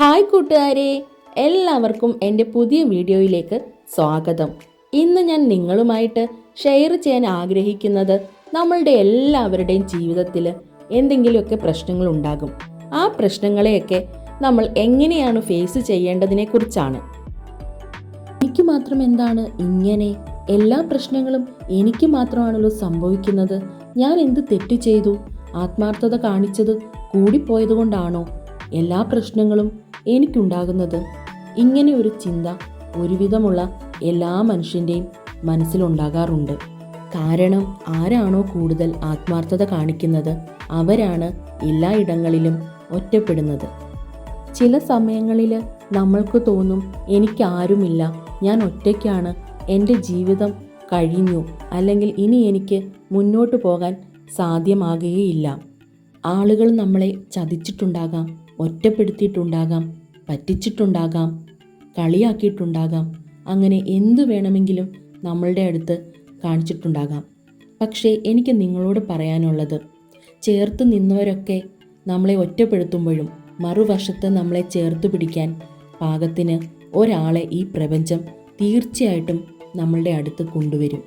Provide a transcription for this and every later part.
Hi കൂട്ടുകാരെ എല്ലാവർക്കും എന്റെ പുതിയ വീഡിയോയിലേക്ക് സ്വാഗതം. ഇന്ന് ഞാൻ നിങ്ങളുമായിട്ട് ഷെയർ ചെയ്യാൻ ആഗ്രഹിക്കുന്നത് നമ്മളുടെ എല്ലാവരുടെയും ജീവിതത്തിൽ എന്തെങ്കിലുമൊക്കെ പ്രശ്നങ്ങൾ ഉണ്ടാകും ആ പ്രശ്നങ്ങളെയൊക്കെ നമ്മൾ എങ്ങനെയാണ് ഫേസ് ചെയ്യേണ്ടതിനെ കുറിച്ചാണ് എനിക്ക് മാത്രം എന്താണ് ഇങ്ങനെ എല്ലാ പ്രശ്നങ്ങളും എനിക്ക് മാത്രമാണല്ലോ സംഭവിക്കുന്നത്? ഞാൻ എന്ത് തെറ്റ് ചെയ്തു? ആത്മാർത്ഥത കാണിച്ചത് കൂടിപ്പോയതുകൊണ്ടാണോ? എല്ലാ പ്രശ്നങ്ങളും എനിക്കുണ്ടാകുന്നത്. ഇങ്ങനെ ഒരു ചിന്ത ഒരുവിധമുള്ള എല്ലാ മനുഷ്യന്റെയും മനസ്സിലുണ്ടാകാറുണ്ട്. കാരണം ആരാണോ കൂടുതൽ ആത്മാർത്ഥത കാണിക്കുന്നത് അവരാണ് എല്ലായിടങ്ങളിലും ഒറ്റപ്പെടുന്നത്. ചില സമയങ്ങളിൽ നമ്മൾക്ക് തോന്നും എനിക്കാരുമില്ല ഞാൻ ഒറ്റയ്ക്കാണ് എന്റെ ജീവിതം കഴിഞ്ഞു അല്ലെങ്കിൽ ഇനി എനിക്ക് മുന്നോട്ട് പോകാൻ സാധ്യമാകുകയില്ല. ആളുകൾ നമ്മളെ ചതിച്ചിട്ടുണ്ടാകാം ഒറ്റപ്പെടുത്തിയിട്ടുണ്ടാകാം പറ്റിച്ചിട്ടുണ്ടാകാം കളിയാക്കിയിട്ടുണ്ടാകാം അങ്ങനെ എന്തു വേണമെങ്കിലും നമ്മളുടെ അടുത്ത് കാണിച്ചിട്ടുണ്ടാകാം. പക്ഷേ എനിക്ക് നിങ്ങളോട് പറയാനുള്ളത് ചേർത്ത് നിന്നവരൊക്കെ നമ്മളെ ഒറ്റപ്പെടുത്തുമ്പോഴും മറുവശത്ത് നമ്മളെ ചേർത്ത് പിടിക്കാൻ പാകത്തിന് ഒരാളെ ഈ പ്രപഞ്ചം തീർച്ചയായിട്ടും നമ്മളുടെ അടുത്ത് കൊണ്ടുവരും.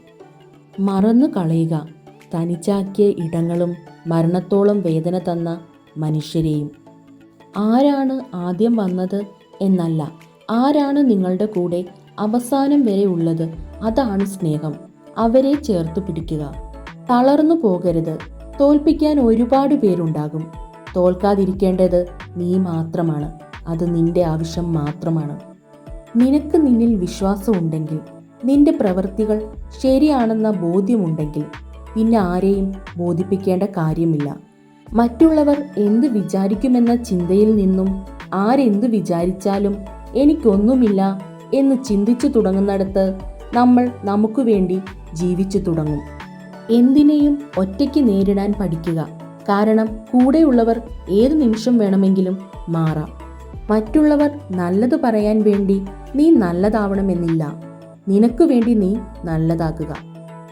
മറന്നു കളയുക തനിച്ചാക്കിയ ഇടങ്ങളും മരണത്തോളം വേദന തന്ന മനുഷ്യരെയും. ആരാണ് ആദ്യം വന്നത് എന്നല്ല. ആരാണ് നിങ്ങളുടെ കൂടെ അവസാനം വരെ ഉള്ളത്? അതാണ് സ്നേഹം. അവരെ ചേർത്ത് പിടിക്കുക. തളർന്നു പോകരുത്. തോൽപ്പിക്കാൻ ഒരുപാട് പേരുണ്ടാകും. തോൽക്കാതിരിക്കേണ്ടത് നീ മാത്രമാണ്. അത് നിന്റെ ആവശ്യം മാത്രമാണ്. നിനക്ക് നിന്നിൽ വിശ്വാസമുണ്ടെങ്കിൽ നിന്റെ പ്രവൃത്തികൾ ശരിയാണെന്ന ബോധ്യമുണ്ടെങ്കിൽ പിന്നെ ആരെയും ബോധിപ്പിക്കേണ്ട കാര്യമില്ല. മറ്റുള്ളവർ എന്ത് വിചാരിക്കുമെന്ന ചിന്തയിൽ നിന്നും ആരെന്ത് വിചാരിച്ചാലും എനിക്കൊന്നുമില്ല എന്ന് ചിന്തിച്ചു തുടങ്ങുന്നിടത്ത് നമ്മൾ നമുക്ക് വേണ്ടി ജീവിച്ചു തുടങ്ങും. എന്തിനേയും ഒറ്റയ്ക്ക് നേരിടാൻ പഠിക്കുക. കാരണം കൂടെയുള്ളവർ ഏതു നിമിഷം വേണമെങ്കിലും മാറാം. മറ്റുള്ളവർ നല്ലത് പറയാൻ വേണ്ടി നീ നല്ലതാവണമെന്നില്ല. നിനക്ക് വേണ്ടി നീ നല്ലതാക്കുക.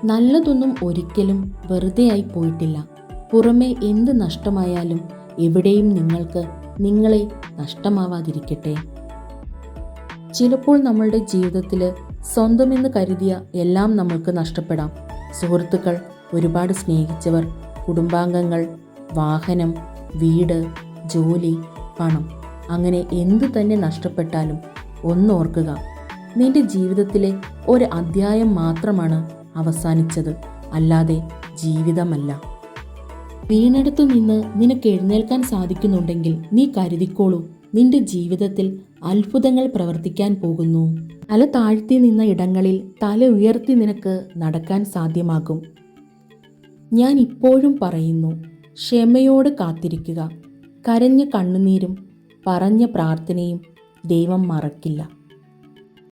നല്ലതൊന്നും ഒരിക്കലും വെറുതെയായി പോയിട്ടില്ല. പുറമെ എന്ത് നഷ്ടമായാലും എവിടെയും നിങ്ങൾക്ക് നിങ്ങളെ നഷ്ടമാവാതിരിക്കട്ടെ. ചിലപ്പോൾ നമ്മളുടെ ജീവിതത്തിൽ സ്വന്തമെന്ന് കരുതിയ എല്ലാം നമ്മൾക്ക് നഷ്ടപ്പെടാം. സുഹൃത്തുക്കൾ ഒരുപാട് സ്നേഹിച്ചവർ കുടുംബാംഗങ്ങൾ വാഹനം വീട് ജോലി പണം അങ്ങനെ എന്തു തന്നെ നഷ്ടപ്പെട്ടാലും ഒന്നോർക്കുക നിന്റെ ജീവിതത്തിലെ ഒരു അധ്യായം മാത്രമാണ് അവസാനിച്ചത്. അല്ലാതെ ജീവിതമല്ല. വീണെടുത്തു നിന്ന് നിനക്ക് എഴുന്നേൽക്കാൻ സാധിക്കുന്നുണ്ടെങ്കിൽ നീ കരുതിക്കോളൂ. നിന്റെ ജീവിതത്തിൽ അത്ഭുതങ്ങൾ പ്രവർത്തിക്കാൻ പോകുന്നു. തല താഴ്ത്തി നിന്ന ഇടങ്ങളിൽ തല ഉയർത്തി നിനക്ക് നടക്കാൻ സാധ്യമാകും. ഞാൻ ഇപ്പോഴും പറയുന്നു ക്ഷമയോട് കാത്തിരിക്കുക. കരഞ്ഞ കണ്ണുനീരും പറഞ്ഞ പ്രാർത്ഥനയും ദൈവം മറക്കില്ല.